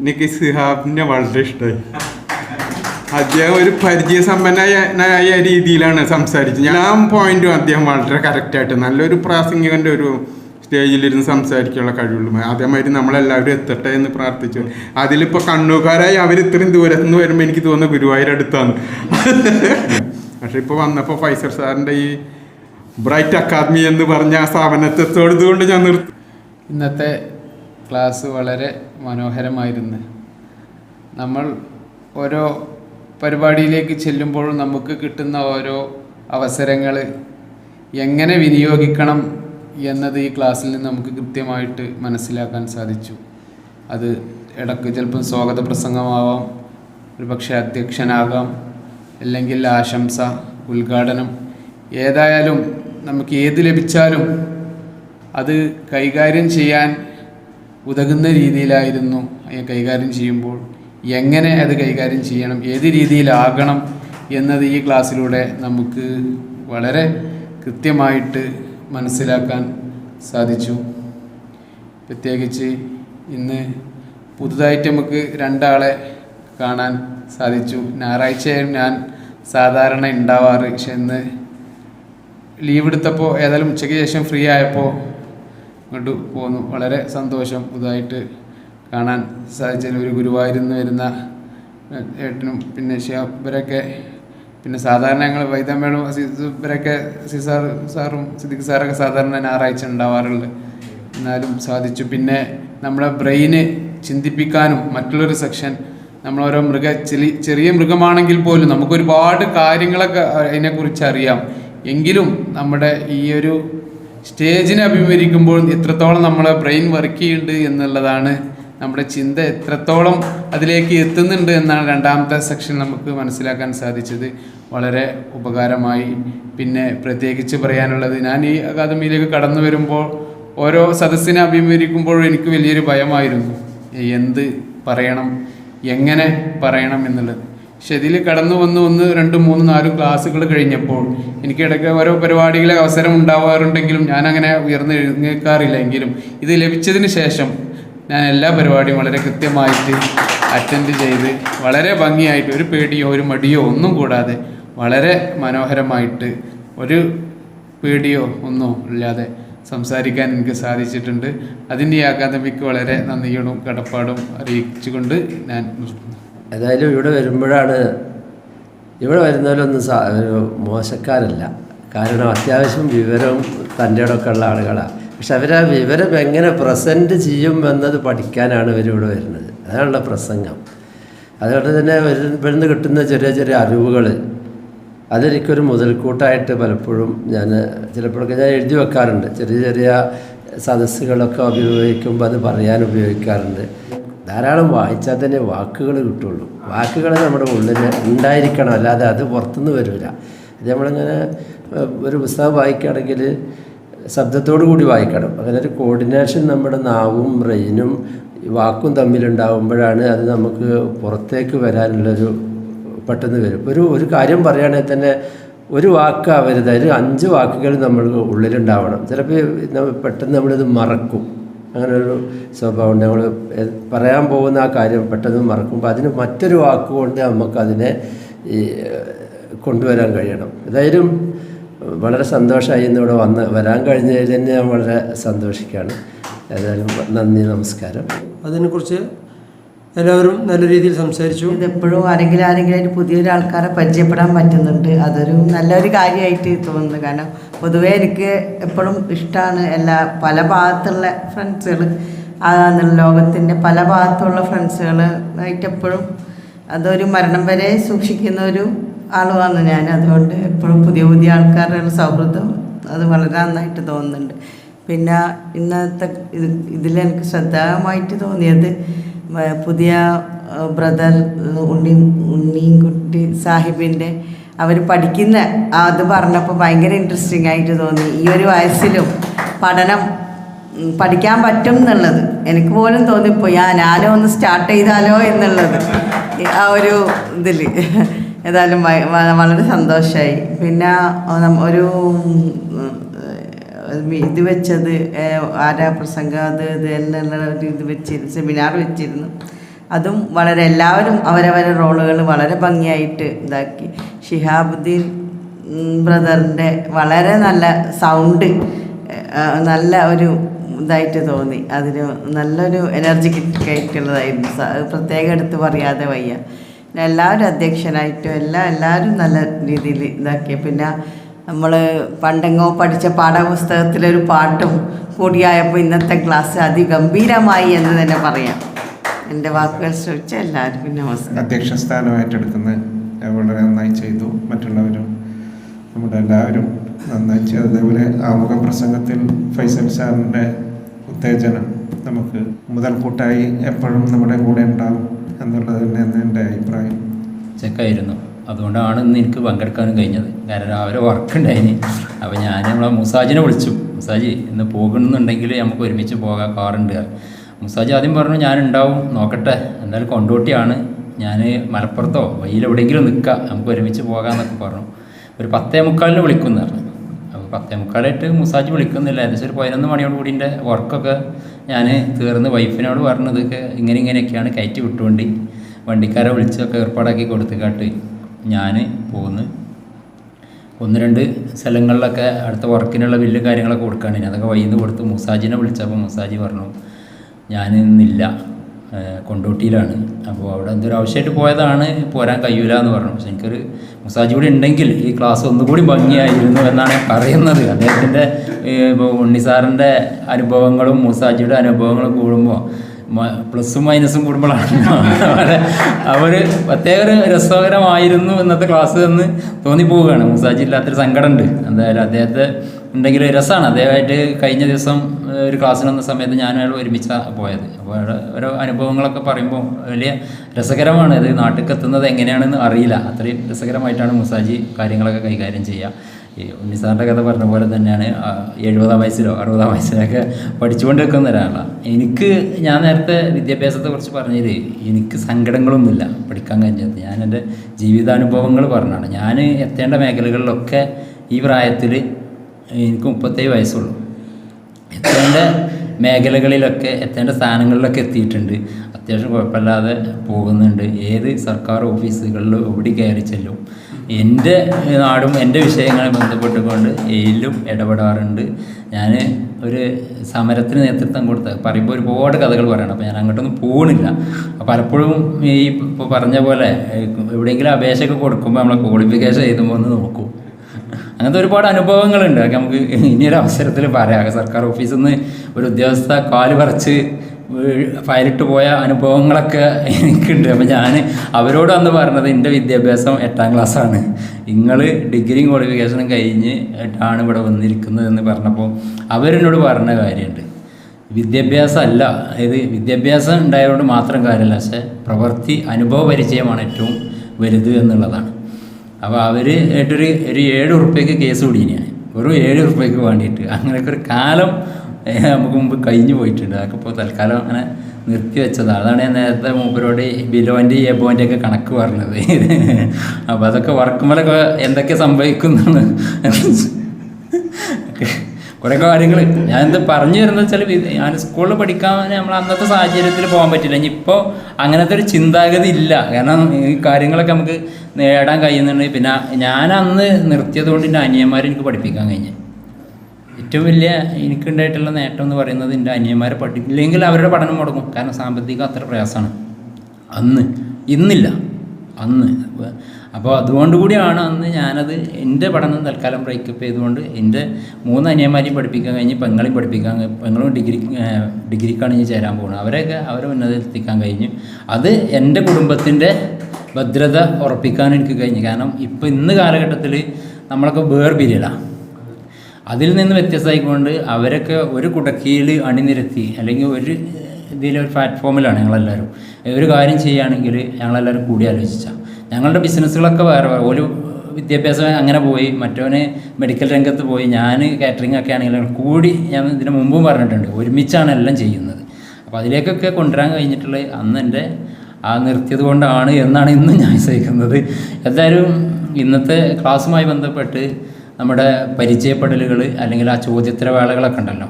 എനിക്ക് സിഹാബിനെ വളരെ ഇഷ്ടമായി അദ്ദേഹം ഒരു പരിചയസമ്പന്നനായ രീതിയിലാണ് സംസാരിച്ചത്. ഞാൻ പോയിന്റും അദ്ദേഹം വളരെ കറക്റ്റായിട്ട് നല്ലൊരു പ്രാസംഗികന്റെ ഒരു സ്റ്റേജിലിരുന്ന് സംസാരിക്കാനുള്ള കഴിവുള്ളൂ. അതേമാതിരി നമ്മളെല്ലാവരും എത്തട്ടെ എന്ന് പ്രാർത്ഥിച്ചു. അതിലിപ്പോൾ കണ്ണൂക്കാരായി അവർ ഇത്രയും ദൂരത്ത് നിന്ന് വരുമ്പോൾ എനിക്ക് തോന്നുന്നു ഗുരുവായൂർ അടുത്താണ്. പക്ഷെ ഇപ്പോൾ വന്നപ്പോൾ ഫൈസർ സാറിന്റെ ഈ ബ്രൈറ്റ് അക്കാദമി എന്ന് പറഞ്ഞ ആ സ്ഥാപനത്തോടുകൊണ്ട് ഞാൻ നിർത്തി. ഇന്നത്തെ ക്ലാസ് വളരെ മനോഹരമായിരുന്നു. നമ്മൾ ഓരോ പരിപാടിയിലേക്ക് ചെല്ലുമ്പോഴും നമുക്ക് കിട്ടുന്ന ഓരോ അവസരങ്ങൾ എങ്ങനെ വിനിയോഗിക്കണം എന്നത് ഈ ക്ലാസ്സിൽ നിന്ന് നമുക്ക് കൃത്യമായിട്ട് മനസ്സിലാക്കാൻ സാധിച്ചു. അത് ഇടയ്ക്ക് ചിലപ്പം സ്വാഗത പ്രസംഗമാവാം ഒരു പക്ഷേ അധ്യക്ഷനാകാം അല്ലെങ്കിൽ ആശംസ ഉദ്ഘാടനം ഏതായാലും നമുക്ക് ഏത് ലഭിച്ചാലും അത് കൈകാര്യം ചെയ്യാൻ ഉതകുന്ന രീതിയിലായിരുന്നു കൈകാര്യം ചെയ്യുമ്പോൾ. എങ്ങനെ അത് കൈകാര്യം ചെയ്യണം? ഏത് രീതിയിലാകണം എന്നത് ഈ ക്ലാസ്സിലൂടെ നമുക്ക് വളരെ കൃത്യമായിട്ട് മനസ്സിലാക്കാൻ സാധിച്ചു. പ്രത്യേകിച്ച് ഇന്ന് പുതുതായിട്ട് നമുക്ക് രണ്ടാളെ കാണാൻ സാധിച്ചു. ഞായറാഴ്ചയായും ഞാൻ സാധാരണ ഉണ്ടാവാറ്. പക്ഷെ ഇന്ന് ലീവ് എടുത്തപ്പോൾ ഏതായാലും ഉച്ചയ്ക്ക് ശേഷം ഫ്രീ ആയപ്പോൾ ഇങ്ങോട്ട് പോന്നു. വളരെ സന്തോഷം പുതുതായിട്ട് കാണാൻ സാധിച്ചതിന്. ഒരു ഗുരുവായൂരിൽ നിന്ന് വരുന്ന ഏട്ടനും പിന്നെ ഷിയാബരൊക്കെ പിന്നെ സാധാരണ ഞങ്ങൾ വൈദ്യമേളും ഇവരൊക്കെ സിസാർ സാറും സിദ്ദിഖ് സാറൊക്കെ സാധാരണ ഞായറാഴ്ച ഉണ്ടാവാറുണ്ട്. എന്നാലും സാധിച്ചു. പിന്നെ നമ്മുടെ ബ്രെയിന് ചിന്തിപ്പിക്കാനും മറ്റുള്ളൊരു സെക്ഷൻ നമ്മളോരോ മൃഗ ചെലി ചെറിയ മൃഗമാണെങ്കിൽ പോലും നമുക്കൊരുപാട് കാര്യങ്ങളൊക്കെ അതിനെക്കുറിച്ച് അറിയാം എങ്കിലും നമ്മുടെ ഈ ഒരു സ്റ്റേജിനെ അഭിമുഖീകരിക്കുമ്പോൾ എത്രത്തോളം നമ്മളെ ബ്രെയിൻ വർക്ക് ചെയ്യുന്നുണ്ട് എന്നുള്ളതാണ് നമ്മുടെ ചിന്ത. എത്രത്തോളം അതിലേക്ക് എത്തുന്നുണ്ട് എന്നാണ് രണ്ടാമത്തെ സെക്ഷൻ നമുക്ക് മനസ്സിലാക്കാൻ സാധിച്ചത്. വളരെ ഉപകാരമായി. പിന്നെ പ്രത്യേകിച്ച് പറയാനുള്ളത് ഞാൻ ഈ അക്കാദമിയിലേക്ക് കടന്നു വരുമ്പോൾ ഓരോ സദസ്സിനെ അഭിമുഖീകരിക്കുമ്പോഴും എനിക്ക് വലിയൊരു ഭയമായിരുന്നു. എന്ത് പറയണം? എങ്ങനെ പറയണം എന്നുള്ളത്. പക്ഷെ ഇതിൽ കടന്നു വന്ന് ഒന്ന് രണ്ട് മൂന്ന് നാല് ക്ലാസ്സുകൾ കഴിഞ്ഞപ്പോൾ എനിക്ക് ഇടയ്ക്ക് ഓരോ പരിപാടികളെ അവസരം ഉണ്ടാവാറുണ്ടെങ്കിലും ഞാൻ അങ്ങനെ ഉയർന്നു എഴുന്നേക്കാറില്ല എങ്കിലും ഇത് ലഭിച്ചതിന് ശേഷം ഞാൻ എല്ലാ പരിപാടിയും വളരെ കൃത്യമായിട്ട് അറ്റൻഡ് ചെയ്ത് വളരെ ഭംഗിയായിട്ട് ഒരു പേടിയോ ഒരു മടിയോ ഒന്നും കൂടാതെ വളരെ മനോഹരമായിട്ട് ഒരു പേടിയോ ഒന്നോ ഇല്ലാതെ സംസാരിക്കാൻ എനിക്ക് സാധിച്ചിട്ടുണ്ട്. അതിന്റെ അക്കാദമിക്ക് വളരെ നന്ദിയോടും കടപ്പാടും അറിയിച്ചുകൊണ്ട് ഞാൻ നിർത്തുന്നു. ഏതായാലും ഇവിടെ വരുമ്പോഴാണ് ഇവിടെ വരുന്നവരൊന്നും സാ ഒരു മോശക്കാരല്ല. കാരണം അത്യാവശ്യം വിവരം തന്റെ ഇടമൊക്കെ ഉള്ള ആളുകളാണ് പക്ഷെ അവർ ആ വിവരം എങ്ങനെ പ്രസന്റ് ചെയ്യും എന്നത് പഠിക്കാനാണ് ഇവരിവിടെ വരുന്നത്. അതാണുള്ള പ്രസംഗം. അതുകൊണ്ട് തന്നെ ഇവിടുന്ന് കിട്ടുന്ന ചെറിയ ചെറിയ അറിവുകൾ അതെനിക്കൊരു മുതൽക്കൂട്ടായിട്ട് പലപ്പോഴും ഞാൻ ചിലപ്പോഴൊക്കെ ഞാൻ എഴുതി വെക്കാറുണ്ട്. ചെറിയ ചെറിയ സദസ്സുകളൊക്കെ ഉപയോഗിക്കുമ്പോൾ അത് പറയാൻ ഉപയോഗിക്കാറുണ്ട്. ധാരാളം വായിച്ചാൽ തന്നെ വാക്കുകൾ കിട്ടുള്ളൂ. വാക്കുകൾ നമ്മുടെ ഉള്ളിൽ ഉണ്ടായിരിക്കണം അല്ലാതെ അത് പുറത്തുനിന്ന് വരില്ല ഇത് നമ്മളിങ്ങനെ ഒരു പുസ്തകം വായിക്കുകയാണെങ്കിൽ ശബ്ദത്തോടു കൂടി വായിക്കണം. അങ്ങനെ ഒരു കോർഡിനേഷൻ നമ്മുടെ നാവും ബ്രെയിനും വാക്കും തമ്മിലുണ്ടാകുമ്പോഴാണ് അത് നമുക്ക് പുറത്തേക്ക് വരാനുള്ളൊരു പെട്ടെന്ന് വരും. ഒരു ഒരു കാര്യം പറയുകയാണെങ്കിൽ തന്നെ ഒരു വാക്ക് ആവരുത് അതിൽ അഞ്ച് വാക്കുകൾ നമ്മൾ ഉള്ളിലുണ്ടാവണം. ചിലപ്പോൾ പെട്ടെന്ന് നമ്മളിത് മറക്കും. അങ്ങനെ ഒരു സ്വഭാവം നമ്മൾ പറയാൻ പോകുന്ന ആ കാര്യം പെട്ടെന്ന് മറക്കുമ്പോൾ അതിന് മറ്റൊരു വാക്കുകൊണ്ട് നമുക്കതിനെ ഈ കൊണ്ടുവരാൻ കഴിയണം. ഏതായാലും വളരെ സന്തോഷമായി ഇന്നിവിടെ വന്ന് വരാൻ കഴിഞ്ഞതിൽ തന്നെ ഞാൻ വളരെ സന്തോഷിക്കുകയാണ്. ഏതായാലും നന്ദി നമസ്കാരം. അതിനെക്കുറിച്ച് എല്ലാവരും നല്ല രീതിയിൽ സംസാരിച്ചു. ഇതെപ്പോഴും ആരെങ്കിലും ആരെങ്കിലും ആയിട്ട് പുതിയൊരു ആൾക്കാരെ പരിചയപ്പെടാൻ പറ്റുന്നുണ്ട്. അതൊരു നല്ലൊരു കാര്യമായിട്ട് തോന്നുന്നു. കാരണം പൊതുവേ എനിക്ക് എപ്പോഴും ഇഷ്ടമാണ് എല്ലാ പല ഭാഗത്തുള്ള ഫ്രണ്ട്സുകൾ ലോകത്തിന്റെ പല ഭാഗത്തുള്ള ഫ്രണ്ട്സുകൾ ആയിട്ട് എപ്പോഴും അതൊരു മരണം വരെ സൂക്ഷിക്കുന്ന ഒരു ആളുമാണ് ഞാൻ. അതുകൊണ്ട് എപ്പോഴും പുതിയ പുതിയ ആൾക്കാരുടെ സൗഹൃദം അത് വളരെ നന്നായിട്ട് തോന്നുന്നുണ്ട്. പിന്നെ ഇന്നത്തെ ഇത് ഇതിലെനിക്ക് ശ്രദ്ധേയമായിട്ട് തോന്നിയത് പുതിയ ബ്രദർ ഉണ്ണി ഉണ്ണിൻകുട്ടി സാഹിബിന്റെ അവർ പഠിക്കുന്ന അത് പറഞ്ഞപ്പോൾ ഭയങ്കര ഇൻട്രസ്റ്റിംഗ് ആയിട്ട് തോന്നി. ഈ ഒരു വയസ്സിലും പഠനം പഠിക്കാൻ പറ്റും എന്നുള്ളത്. എനിക്ക് പോലും തോന്നിപ്പോയി ആ ഞാനും ഒന്ന് സ്റ്റാർട്ട് ചെയ്താലോ എന്നുള്ളത്. ആ ഒരു ഇതിൽ ഏതായാലും വളരെ സന്തോഷമായി പിന്നെ ഒരു ഇത് വെച്ചത് ആരാ പ്രസംഗം? അത് ഇത് എല്ലാം ഇത് വെച്ചിരുന്നു സെമിനാർ വെച്ചിരുന്നു. അതും വളരെ എല്ലാവരും അവരവരെ റോളുകൾ വളരെ ഭംഗിയായിട്ട് ഇതാക്കി. ഷിഹാബുദ്ദീൻ ബ്രദറിന്റെ വളരെ നല്ല സൗണ്ട് നല്ല ഒരു ഇതായിട്ട് തോന്നി. അതിന് നല്ലൊരു എനർജി ആയിട്ടുള്ളതായിരുന്നു പ്രത്യേകം എടുത്ത് പറയാതെ വയ്യ. എല്ലാവരും അധ്യക്ഷനായിട്ടും എല്ലാം എല്ലാവരും നല്ല രീതിയിൽ ഇതാക്കി പിന്നെ നമ്മൾ പണ്ടെങ്ങോ പഠിച്ച പാഠപുസ്തകത്തിലൊരു പാട്ടും കൂടിയായപ്പോൾ ഇന്നത്തെ ക്ലാസ് അതിഗംഭീരമായി എന്ന് തന്നെ പറയാം. എന്റെ വാക്കുകൾ ശ്രമിച്ച എല്ലാവർക്കും നമസ്കാരം. അധ്യക്ഷ സ്ഥാനം ഏറ്റെടുക്കുന്ന വളരെ നന്നായി ചെയ്തു. മറ്റുള്ളവരും നമ്മുടെ എല്ലാവരും നന്നായി ചെയ്തു. അതേപോലെ ആമുഖ പ്രസംഗത്തിൽ ഫൈസൽ സാറിന്റെ ഉത്തേജനം നമുക്ക് മുതൽക്കൂട്ടായി എപ്പോഴും നമ്മുടെ കൂടെ ഉണ്ടാവും എന്നുള്ളത് തന്നെയാണ് എന്റെ അഭിപ്രായം. ചെക്കായിരുന്നു. അതുകൊണ്ടാണ് ഇന്ന് എനിക്ക് പങ്കെടുക്കാനും കഴിഞ്ഞത്. കാരണം അവരെ വർക്ക് ഉണ്ടായിന് അപ്പോൾ ഞാൻ നമ്മളെ മുസാജിനെ വിളിച്ചു. മുസാജി ഇന്ന് പോകുന്നുണ്ടെങ്കിൽ നമുക്ക് ഒരുമിച്ച് പോകാം. കാറുണ്ട് മുസാജി ആദ്യം പറഞ്ഞു ഞാൻ ഉണ്ടാവും നോക്കട്ടെ. എന്തായാലും കൊണ്ടോട്ടിയാണ്. ഞാൻ മലപ്പുറത്തോ വയ്യിൽ എവിടെയെങ്കിലും നിൽക്കാം നമുക്ക് ഒരുമിച്ച് പോകാമെന്നൊക്കെ പറഞ്ഞു. ഒരു പത്തേ മുക്കാലിന് വിളിക്കുന്നു പറഞ്ഞു. അപ്പോൾ പത്തേ മുക്കാലായിട്ട് മുസാജി വിളിക്കുന്നില്ല. ഏകദേശം ഒരു പതിനൊന്ന് മണിയോട് കൂടി എന്റെ വർക്കൊക്കെ ഞാൻ തീർന്ന് വൈഫിനോട് പറഞ്ഞതൊക്കെ ഇങ്ങനെ ഇങ്ങനെയൊക്കെയാണ് കയറ്റി വിട്ടുകൊണ്ട് വണ്ടിക്കാരെ വിളിച്ചൊക്കെ ഏർപ്പാടാക്കി കൊടുത്തുകാട്ട് ഞാൻ പോകുന്നു. ഒന്ന് രണ്ട് സ്ഥലങ്ങളിലൊക്കെ അടുത്ത വർക്കിനുള്ള ബില്ല് കാര്യങ്ങളൊക്കെ കൊടുക്കുകയാണ് അതൊക്കെ വൈകുന്നു കൊടുത്ത് മുസാജിനെ വിളിച്ചപ്പോൾ മുസാജി പറഞ്ഞു ഞാൻ ഇന്നില്ല. കൊണ്ടോട്ടിയിലാണ്. അപ്പോൾ അവിടെ എന്തൊരു ആവശ്യമായിട്ട് പോയതാണ്. പോരാൻ കഴിയൂല എന്ന് പറഞ്ഞു. പക്ഷെ എനിക്കൊരു മുസാജി കൂടി ഉണ്ടെങ്കിൽ ഈ ക്ലാസ് ഒന്നുകൂടി ഭംഗിയായിരുന്നു എന്നാണ് പറയുന്നത്. അദ്ദേഹത്തിന്റെ ഇപ്പോൾ ഉണ്ണിസാറിന്റെ അനുഭവങ്ങളും മുസാജിയുടെ അനുഭവങ്ങളും കൂടുമ്പോൾ പ്ലസും മൈനസും കൂടുമ്പോഴാണ്. അവർ പ്രത്യേക ഒരു രസകരമായിരുന്നു ഇന്നത്തെ ക്ലാസ് എന്ന് തോന്നിപ്പോവുകയാണ്. മുസാജി ഇല്ലാത്തൊരു സങ്കടമുണ്ട്. എന്തായാലും അദ്ദേഹത്തെ ഉണ്ടെങ്കിൽ രസമാണ് അദ്ദേഹമായിട്ട് കഴിഞ്ഞ ദിവസം ഒരു ക്ലാസ്സിന് വന്ന സമയത്ത് ഞാൻ അയാൾ ഒരുമിച്ചാണ് പോയത്. അപ്പോൾ അയാൾ ഓരോ അനുഭവങ്ങളൊക്കെ പറയുമ്പോൾ വലിയ രസകരമാണ് ഇത് നാട്ടിലേക്ക് എത്തുന്നത് എങ്ങനെയാണെന്ന് അറിയില്ല. അത്രയും രസകരമായിട്ടാണ് മുസാജി കാര്യങ്ങളൊക്കെ കൈകാര്യം ചെയ്യുക ഈ ഉണ്ണിസാറിന്റെ കഥ പറഞ്ഞ പോലെ തന്നെയാണ് എഴുപതാം വയസ്സിലോ അറുപതാം വയസ്സിലൊക്കെ പഠിച്ചുകൊണ്ട് നിൽക്കുന്ന ഒരാളാണ് എനിക്ക് ഞാൻ നേരത്തെ വിദ്യാഭ്യാസത്തെ കുറിച്ച് പറഞ്ഞത് എനിക്ക് സങ്കടങ്ങളൊന്നുമില്ല പഠിക്കാൻ കഴിഞ്ഞത്. ഞാൻ എന്റെ ജീവിതാനുഭവങ്ങൾ പറഞ്ഞാണ്. ഞാൻ എത്തേണ്ട മേഖലകളിലൊക്കെ ഈ പ്രായത്തിൽ എനിക്ക് മുപ്പത്തേഴ് വയസ്സുള്ളൂ. എത്തേണ്ട മേഖലകളിലൊക്കെ എത്തേണ്ട സ്ഥാനങ്ങളിലൊക്കെ എത്തിയിട്ടുണ്ട്. അത്യാവശ്യം കുഴപ്പമില്ലാതെ പോകുന്നുണ്ട്. ഏത് സർക്കാർ ഓഫീസുകളിൽ എവിടെ കയറി ചെല്ലും? എന്റെ നാടും എന്റെ വിഷയങ്ങളെ ബന്ധപ്പെട്ടുകൊണ്ട് എയിലും ഇടപെടാറുണ്ട്. ഞാൻ ഒരു സമരത്തിന് നേതൃത്വം കൊടുത്ത പറയുമ്പോൾ ഒരുപാട് കഥകൾ പറയണം. അപ്പോൾ ഞാൻ അങ്ങോട്ടൊന്നും പോകണില്ല പലപ്പോഴും ഈ ഇപ്പോൾ പറഞ്ഞ പോലെ എവിടെയെങ്കിലും അപേക്ഷയൊക്കെ കൊടുക്കുമ്പോൾ നമ്മളെ ക്വാളിഫിക്കേഷൻ എഴുതുമ്പോൾ ഒന്ന് നോക്കും. അങ്ങനത്തെ ഒരുപാട് അനുഭവങ്ങളുണ്ട്. അതൊക്കെ നമുക്ക് ഇനിയൊരു അവസരത്തിൽ പറയാം. സർക്കാർ ഓഫീസിൽ നിന്ന് ഒരു ഉദ്യോഗസ്ഥ കാൽ പറിച്ച് ഫയലിട്ട് പോയ അനുഭവങ്ങളൊക്കെ എനിക്കുണ്ട്. അപ്പം ഞാൻ അവരോട് അന്ന് പറഞ്ഞത് എന്റെ വിദ്യാഭ്യാസം എട്ടാം ക്ലാസ്സാണ്. നിങ്ങൾ ഡിഗ്രിയും ക്വാളിഫിക്കേഷനും കഴിഞ്ഞ് ആണ് ഇവിടെ വന്നിരിക്കുന്നത് എന്ന് പറഞ്ഞപ്പോൾ അവരെന്നോട് പറഞ്ഞ കാര്യമുണ്ട്. വിദ്യാഭ്യാസം അല്ല. അതായത് വിദ്യാഭ്യാസം ഉണ്ടായതുകൊണ്ട് മാത്രം കാര്യമല്ല. പക്ഷേ പ്രവൃത്തി അനുഭവ പരിചയമാണ് ഏറ്റവും വലുത് എന്നുള്ളതാണ്. അപ്പോൾ അവർ ഏറ്റൊരു ഒരു ഏഴ് ഉറുപ്പ്യക്ക് കേസ് കൂടിയാണ് വെറും ഏഴ് ഉറുപ്പ്യക്ക് വേണ്ടിയിട്ട് അങ്ങനെയൊക്കെ ഒരു കാലം നമുക്ക് മുമ്പ് കഴിഞ്ഞു പോയിട്ടുണ്ട്. അതൊക്കെ ഇപ്പോൾ തൽക്കാലം അങ്ങനെ നിർത്തി വെച്ചതാണ് അതാണ് ഞാൻ നേരത്തെ മൂപ്പരോട് ബിലോന്റെ എബോന്റെ ഒക്കെ കണക്ക് പറഞ്ഞത്. അപ്പോൾ അതൊക്കെ വർക്കുമ്പോഴൊക്കെ എന്തൊക്കെ സംഭവിക്കുന്നു കുറേ കാര്യങ്ങൾ ഞാൻ എന്ത് പറഞ്ഞു വരുന്നത് വെച്ചാൽ ഞാൻ സ്കൂളിൽ പഠിക്കാൻ നമ്മൾ അന്നത്തെ സാഹചര്യത്തിൽ പോകാൻ പറ്റില്ല. ഇനിയിപ്പോൾ അങ്ങനത്തെ ഒരു ചിന്താഗതി ഇല്ല. കാരണം ഈ കാര്യങ്ങളൊക്കെ നമുക്ക് നേടാൻ കഴിയുന്നുണ്ടെങ്കിൽ പിന്നെ ഞാൻ അന്ന് നിർത്തിയത് കൊണ്ട് എന്റെ അനിയന്മാരെ എനിക്ക് പഠിപ്പിക്കാൻ കഴിഞ്ഞു. ഏറ്റവും വലിയ എനിക്കുണ്ടായിട്ടുള്ള നേട്ടം എന്ന് പറയുന്നത് എന്റെ അനിയന്മാരെ പഠിപ്പില്ലെങ്കിൽ അവരുടെ പഠനം മുടങ്ങും. കാരണം സാമ്പത്തികം അത്ര പ്രയാസമാണ്. അന്ന് ഇന്നില്ല. അന്ന്. അപ്പോൾ അതുകൊണ്ട് കൂടിയാണ് അന്ന് ഞാനത് എന്റെ പഠനം തൽക്കാലം ബ്രേക്കപ്പ് ചെയ്തുകൊണ്ട് എന്റെ മൂന്ന് അനിയന്മാരെയും പഠിപ്പിക്കാൻ കഴിഞ്ഞ് പെങ്ങളെയും പഠിപ്പിക്കാൻ പെങ്ങളും ഡിഗ്രി ഡിഗ്രിക്കാണ് ഞാൻ ചേരാൻ പോകുന്നത്. അവരെയൊക്കെ അവരെ ഉന്നതത്തിലെത്തിക്കാൻ കഴിഞ്ഞു. അത് എന്റെ കുടുംബത്തിന്റെ ഭദ്രത ഉറപ്പിക്കാൻ എനിക്ക് കഴിഞ്ഞു. കാരണം ഇപ്പം ഇന്ന് കാലഘട്ടത്തിൽ നമ്മളൊക്കെ വേർപിരിയലാണ് അതിൽ നിന്ന് വ്യത്യസ്തമായിക്കൊണ്ട് അവരൊക്കെ ഒരു കുടക്കീൽ അണിനിരത്തി അല്ലെങ്കിൽ ഒരു ഇതിൽ ഒരു പ്ലാറ്റ്ഫോമിലാണ് ഞങ്ങളെല്ലാവരും ഒരു കാര്യം ചെയ്യുകയാണെങ്കിൽ ഞങ്ങളെല്ലാവരും കൂടി ആലോചിച്ചാൽ ഞങ്ങളുടെ ബിസിനസ്സുകളൊക്കെ വേറെ വേറെ. ഒരു വിദ്യാഭ്യാസം അങ്ങനെ പോയി മറ്റവന് മെഡിക്കൽ രംഗത്ത് പോയി ഞാൻ കാറ്ററിംഗ് ഒക്കെ ആണെങ്കിൽ കൂടി ഞാൻ ഇതിന് മുമ്പും പറഞ്ഞിട്ടുണ്ട്. ഒരുമിച്ചാണ് എല്ലാം ചെയ്യുന്നത്. അപ്പോൾ അതിലേക്കൊക്കെ കൊണ്ടുവരാൻ കഴിഞ്ഞിട്ടുള്ള അന്ന് എന്റെ ആ നിർത്തിയത് കൊണ്ടാണ് എന്നാണ് ഇന്ന് ഞാൻ സഹിക്കുന്നത് എന്തായാലും ഇന്നത്തെ ക്ലാസ്സുമായി ബന്ധപ്പെട്ട് നമ്മുടെ പരിചയപ്പെടലുകൾ അല്ലെങ്കിൽ ആ ചോദ്യോത്തരവേളകളൊക്കെ ഉണ്ടല്ലോ.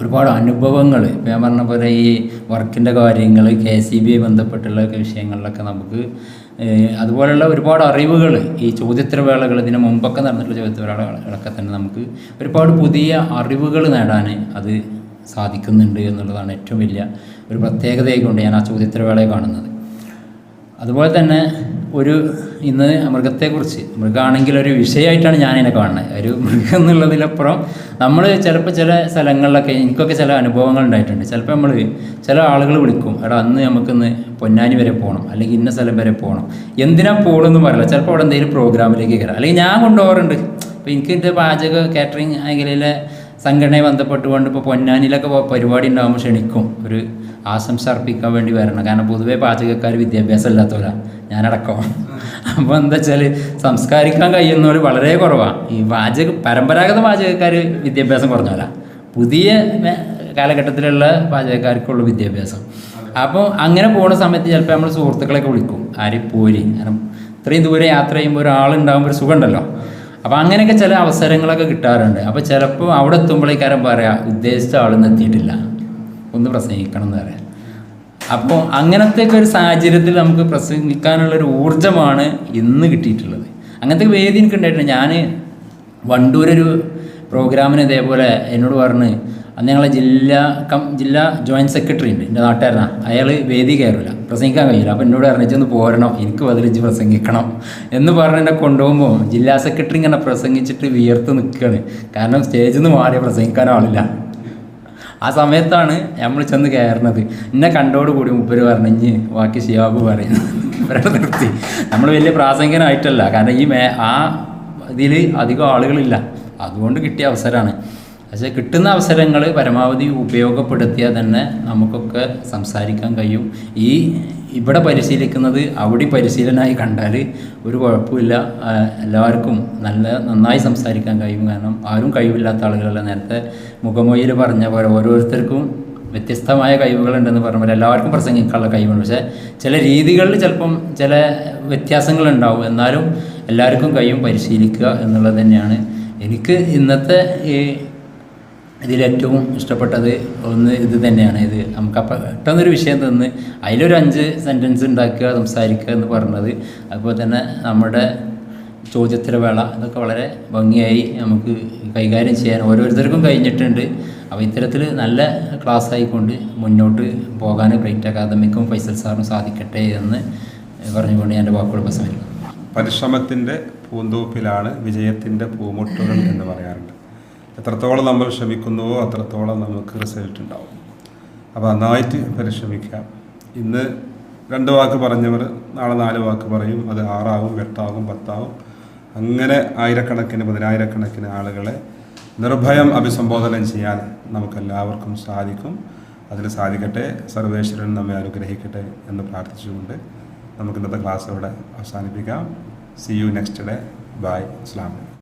ഒരുപാട് അനുഭവങ്ങൾ ഇപ്പം ഞാൻ പറഞ്ഞ പോലെ ഈ വർക്കിന്റെ കാര്യങ്ങൾ കെ സി ബി ബന്ധപ്പെട്ടുള്ള വിഷയങ്ങളിലൊക്കെ നമുക്ക് അതുപോലെയുള്ള ഒരുപാട് അറിവുകൾ ഈ ചോദ്യോത്തരവേളകൾ ഇതിന് മുമ്പൊക്കെ നടന്നിട്ടുള്ള ചോദ്യോത്തരവേളകളൊക്കെ തന്നെ നമുക്ക് ഒരുപാട് പുതിയ അറിവുകൾ നേടാൻ അത് സാധിക്കുന്നുണ്ട് എന്നുള്ളതാണ് ഏറ്റവും വലിയ ഒരു പ്രത്യേകതയെ കൊണ്ട് ഞാൻ ആ ചോദ്യോത്തരവേളയെ കാണുന്നത്. അതുപോലെ തന്നെ ഒരു ഇന്ന് മൃഗത്തെക്കുറിച്ച് മൃഗമാണെങ്കിൽ ഒരു വിഷയമായിട്ടാണ് ഞാനിതിനെ കാണുന്നത്. ഒരു മൃഗം എന്നുള്ളതിലപ്പുറം നമ്മൾ ചിലപ്പോൾ ചില സ്ഥലങ്ങളിലൊക്കെ എനിക്കൊക്കെ ചില അനുഭവങ്ങൾ ഉണ്ടായിട്ടുണ്ട്. ചിലപ്പോൾ നമ്മൾ ചില ആളുകൾ വിളിക്കും എടാ അന്ന് നമുക്കിന്ന് പൊന്നാനി വരെ പോകണം അല്ലെങ്കിൽ ഇന്ന സ്ഥലം വരെ പോകണം എന്തിനാ പോകണമെന്ന് പറയില്ല. ചിലപ്പോൾ അവിടെ എന്തെങ്കിലും പ്രോഗ്രാമിലേക്ക് കയറാം. അല്ലെങ്കിൽ ഞാൻ കൊണ്ടുപോകാറുണ്ട് അപ്പോൾ എനിക്ക് എന്റെ പാചക കാറ്ററിംഗ് മേഖലയിലെ സംഘടനയെ ബന്ധപ്പെട്ടുകൊണ്ട് ഇപ്പോൾ പൊന്നാനിയിലൊക്കെ പരിപാടി ഉണ്ടാകുമ്പോൾ ക്ഷണിക്കും. ഒരു ആശംസ അർപ്പിക്കാൻ വേണ്ടി വരണം. കാരണം പൊതുവേ പാചകക്കാർ വിദ്യാഭ്യാസം ഇല്ലാത്തവരാണ് ഞാനടക്കം. അപ്പോൾ എന്താ വെച്ചാൽ സംസ്കാരിക്കാൻ കഴിയുന്നവർ വളരെ കുറവാണ് ഈ പാചക പരമ്പരാഗത പാചകക്കാർ വിദ്യാഭ്യാസം കുറഞ്ഞവരാ. പുതിയ കാലഘട്ടത്തിലുള്ള പാചകക്കാർക്കുള്ള വിദ്യാഭ്യാസം. അപ്പോൾ അങ്ങനെ പോകുന്ന സമയത്ത് ചിലപ്പോൾ നമ്മൾ സുഹൃത്തുക്കളെയൊക്കെ വിളിക്കും. ആര് പോരി? കാരണം ഇത്രയും ദൂരെ യാത്ര ചെയ്യുമ്പോൾ ഒരാളുണ്ടാകുമ്പോൾ ഒരു സുഖമുണ്ടല്ലോ അപ്പോൾ അങ്ങനെയൊക്കെ ചില അവസരങ്ങളൊക്കെ കിട്ടാറുണ്ട്. അപ്പോൾ ചിലപ്പോൾ അവിടെ എത്തുമ്പോഴേക്കാരം പറയാം ഉദ്ദേശിച്ച ആളൊന്നും എത്തിയിട്ടില്ല. ഒന്ന് പ്രസംഗിക്കണം എന്ന് പറയാം. അപ്പോൾ അങ്ങനത്തെ ഒരു സാഹചര്യത്തിൽ നമുക്ക് പ്രസംഗിക്കാനുള്ള ഒരു ഊർജമാണ് ഇന്ന് കിട്ടിയിട്ടുള്ളത്. അങ്ങനത്തെ വേദി എനിക്ക് ഉണ്ടായിട്ടുണ്ട് ഞാൻ വണ്ടൂരൊരു പ്രോഗ്രാമിന് ഇതേപോലെ എന്നോട് പറഞ്ഞ് അന്ന് ഞങ്ങളെ ജില്ലാ കം ജില്ലാ ജോയിന്റ് സെക്രട്ടറി ഉണ്ട്. എന്റെ നാട്ടുകാരനാണ് അയാൾ വേദി കയറില്ല പ്രസംഗിക്കാൻ കഴിയില്ല അപ്പോൾ എന്നോട് ഇറങ്ങിച്ചൊന്ന് പോരണം. എനിക്ക് ബദലിച്ച് പ്രസംഗിക്കണം എന്ന് പറഞ്ഞ് എന്നെ കൊണ്ടുപോകുമ്പോൾ ജില്ലാ സെക്രട്ടറി ഇങ്ങനെ പ്രസംഗിച്ചിട്ട് വിയർത്ത് നിൽക്കുകയാണ് കാരണം സ്റ്റേജിൽ നിന്ന് മാറി പ്രസംഗിക്കാൻ ആളില്ല. ആ സമയത്താണ് നമ്മൾ ചെന്ന് കയറുന്നത്. എന്നെ കണ്ടോടുകൂടി മുപ്പര് പറഞ്ഞു ബാക്കി ശിവാബ് പറയുന്നു. ഇവരുടെ നിർത്തി. നമ്മൾ വലിയ പ്രാസംഗികനായിട്ടല്ല. കാരണം ഈ മേ ആ ഇതിൽ അധികം ആളുകളില്ല. അതുകൊണ്ട് കിട്ടിയ അവസരമാണ് പക്ഷേ കിട്ടുന്ന അവസരങ്ങൾ പരമാവധി ഉപയോഗപ്പെടുത്തിയാൽ തന്നെ നമുക്കൊക്കെ സംസാരിക്കാൻ കഴിയും. ഈ ഇവിടെ പരിശീലിക്കുന്നത് അവിടെ പരിശീലനമായി കണ്ടാൽ ഒരു കുഴപ്പമില്ല. എല്ലാവർക്കും നല്ല നന്നായി സംസാരിക്കാൻ കഴിയും. കാരണം ആരും കഴിവില്ലാത്ത ആളുകളല്ല. നേരത്തെ മുഖമൊഴിയിൽ പറഞ്ഞ പോലെ ഓരോരുത്തർക്കും വ്യത്യസ്തമായ കഴിവുകളുണ്ടെന്ന് പറഞ്ഞ പോലെ എല്ലാവർക്കും പ്രസംഗിക്കാനുള്ള കഴിവുണ്ട്. പക്ഷേ ചില രീതികളിൽ ചിലപ്പം ചില വ്യത്യാസങ്ങളുണ്ടാവും. എന്നാലും എല്ലാവർക്കും കഴിയും പരിശീലിക്കുക എന്നുള്ളത് തന്നെയാണ്. എനിക്ക് ഇന്നത്തെ ഈ ഇതിലേറ്റവും ഇഷ്ടപ്പെട്ടത് ഒന്ന് ഇത് തന്നെയാണ്. ഇത് നമുക്ക് അപ്പം പെട്ടെന്നൊരു വിഷയം തന്ന് അതിലൊരു അഞ്ച് സെന്റൻസ് ഉണ്ടാക്കുക സംസാരിക്കുക എന്ന് പറഞ്ഞത്. അതുപോലെ തന്നെ നമ്മുടെ ചോദ്യോത്തരവേള ഇതൊക്കെ വളരെ ഭംഗിയായി നമുക്ക് കൈകാര്യം ചെയ്യാൻ ഓരോരുത്തർക്കും കഴിഞ്ഞിട്ടുണ്ട്. അപ്പോൾ ഇത്തരത്തിൽ നല്ല ക്ലാസ് ആയിക്കൊണ്ട് മുന്നോട്ട് പോകാൻ ഗ്രേറ്റ് അക്കാദമിക്കും ഫൈസൽ സാറിനും സാധിക്കട്ടെ എന്ന് പറഞ്ഞുകൊണ്ട് എന്റെ വാക്കുകൾ പ്രസംഗിക്കുന്നു. പരിശ്രമത്തിന്റെ പൂന്തോപ്പിലാണ് വിജയത്തിന്റെ പൂമുട്ടുകൾ എന്ന് പറയാറുണ്ട്. എത്രത്തോളം നമ്മൾ ശ്രമിക്കുന്നുവോ അത്രത്തോളം നമുക്ക് റിസൾട്ട് ഉണ്ടാവും. അപ്പോൾ നന്നായിട്ട് പരിശ്രമിക്കാം ഇന്ന് രണ്ട് വാക്ക് പറഞ്ഞവർ നാളെ നാല് വാക്ക് പറയും. അത് ആറാകും എട്ടാകും പത്താകും അങ്ങനെ ആയിരക്കണക്കിന് പതിനായിരക്കണക്കിന് ആളുകളെ നിർഭയം അഭിസംബോധന ചെയ്യാൻ നമുക്കെല്ലാവർക്കും സാധിക്കും. അതിന് സാധിക്കട്ടെ സർവേശ്വരൻ നമ്മെ അനുഗ്രഹിക്കട്ടെ എന്ന് പ്രാർത്ഥിച്ചുകൊണ്ട് നമുക്ക് ഇന്നത്തെ ക്ലാസ് ഇവിടെ അവസാനിപ്പിക്കാം. See you next day bye Islam